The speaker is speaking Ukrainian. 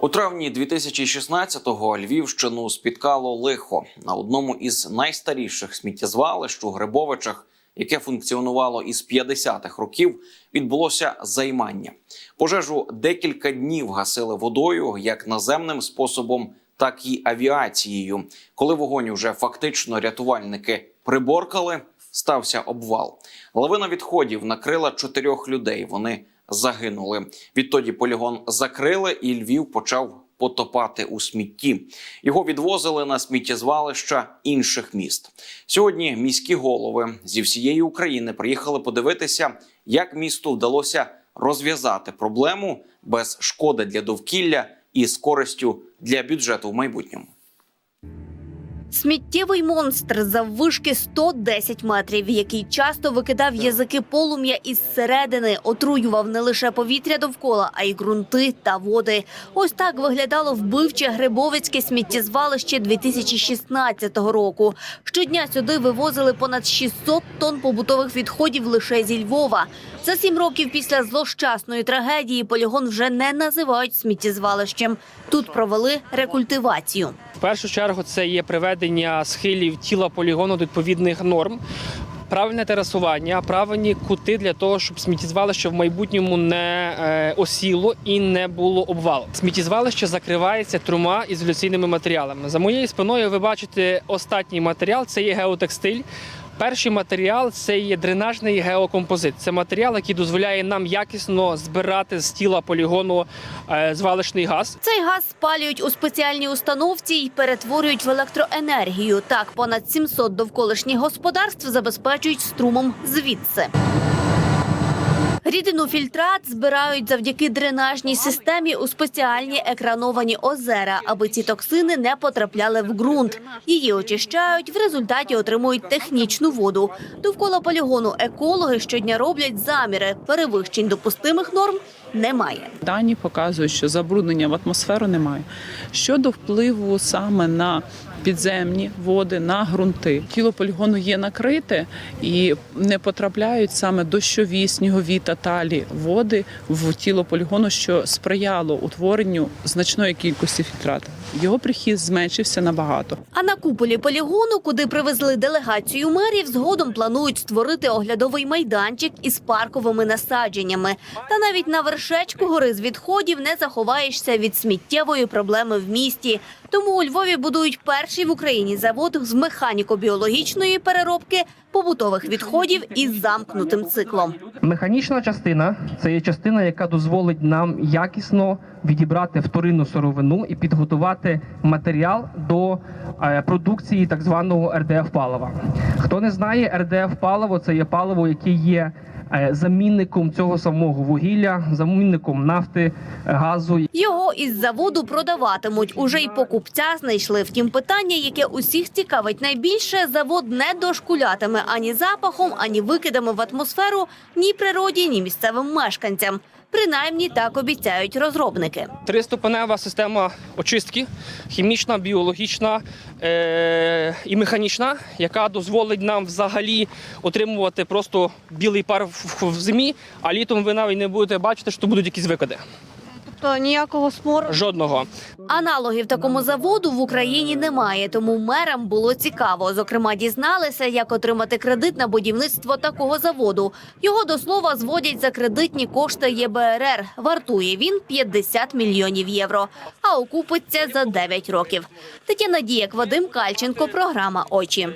У травні 2016-го Львівщину спіткало лихо на одному із найстаріших сміттєзвалищ у Грибовичах, яке функціонувало із 50-х років, відбулося займання. Пожежу декілька днів гасили водою як наземним способом, так і авіацією. Коли вогонь уже фактично рятувальники приборкали, стався обвал. Лавина відходів накрила чотирьох людей. Вони загинули. Відтоді полігон закрили, і Львів почав потопати у смітті. Його відвозили на сміттєзвалища інших міст. Сьогодні міські голови зі всієї України приїхали подивитися, як місту вдалося розв'язати проблему без шкоди для довкілля і з користю для бюджету в майбутньому. Сміттєвий монстр заввишки 110 метрів, який часто викидав язики полум'я із середини, отруював не лише повітря довкола, а й ґрунти та води. Ось так виглядало вбивче Грибовицьке сміттєзвалище 2016 року. Щодня сюди вивозили понад 600 тонн побутових відходів лише зі Львова. За сім років після злощасної трагедії полігон вже не називають сміттєзвалищем. Тут провели рекультивацію. Першу чергу це є приведення схилів тіла полігону до відповідних норм. Правильне терасування, правильні кути для того, щоб сміттєзвалище в майбутньому не е, осіло і не було обвалу. Сміттєзвалище закривається трьома ізоляційними матеріалами. За моєю спиною ви бачите останній матеріал це є геотекстиль. Перший матеріал це є дренажний геокомпозит. Це матеріал, який дозволяє нам якісно збирати з тіла полігону е, звалищний газ. Цей газ спалюють у спеціальній установці і перетворюють в електроенергію. Так, понад 700 довколишніх господарств забезпечують струмом звідси. Рідину фільтрат збирають завдяки дренажній системі у спеціальні екрановані озера, аби ці токсини не потрапляли в ґрунт. Її очищають, в результаті отримують технічну воду. Довкола полігону екологи щодня роблять заміри. Перевищень допустимих норм немає. Дані показують, що забруднення в атмосферу немає. Щодо впливу саме на підземні води, на ґрунти, тіло полігону є накрите і не потрапляють саме дощові, снігові та талі води в тіло полігону, що сприяло утворенню значної кількості фільтрату. Його прихід зменшився набагато. А на куполі полігону, куди привезли делегацію мерів, згодом планують створити оглядовий майданчик із парковими насадженнями. Та навіть на вершечку гори з відходів не заховаєшся від сміттєвої проблеми в місті. Тому у Львові будують перший в Україні завод з механіко-біологічної переробки побутових відходів із замкнутим циклом. Механічна частина це є частина, яка дозволить нам якісно відібрати вторинну сировину і підготувати матеріал до е, продукції так званого РДФ палива. Хто не знає, РДФ паливо це є паливо, яке є замінником цього самого вугілля, замінником нафти, е, газу Його із заводу продаватимуть. Уже й покупця знайшли. Втім, питання, яке усіх цікавить найбільше, завод не дошкулятиме ані запахом, ані викидами в атмосферу ні природі, ні місцевим мешканцям. Принаймні так обіцяють розробники. Триступенева система очистки, хімічна, біологічна е- і механічна, яка дозволить нам взагалі отримувати просто білий пар в, в зимі, а літом ви навіть не будете бачити, що будуть якісь викиди. То ніякого смору. Жодного. Аналогів такому заводу в Україні немає, тому мерам було цікаво. Зокрема, дізналися, як отримати кредит на будівництво такого заводу. Його до слова зводять за кредитні кошти ЄБРР. Вартує він 50 мільйонів євро, а окупиться за 9 років. Тетяна Діяк, Вадим Кальченко, програма Очі.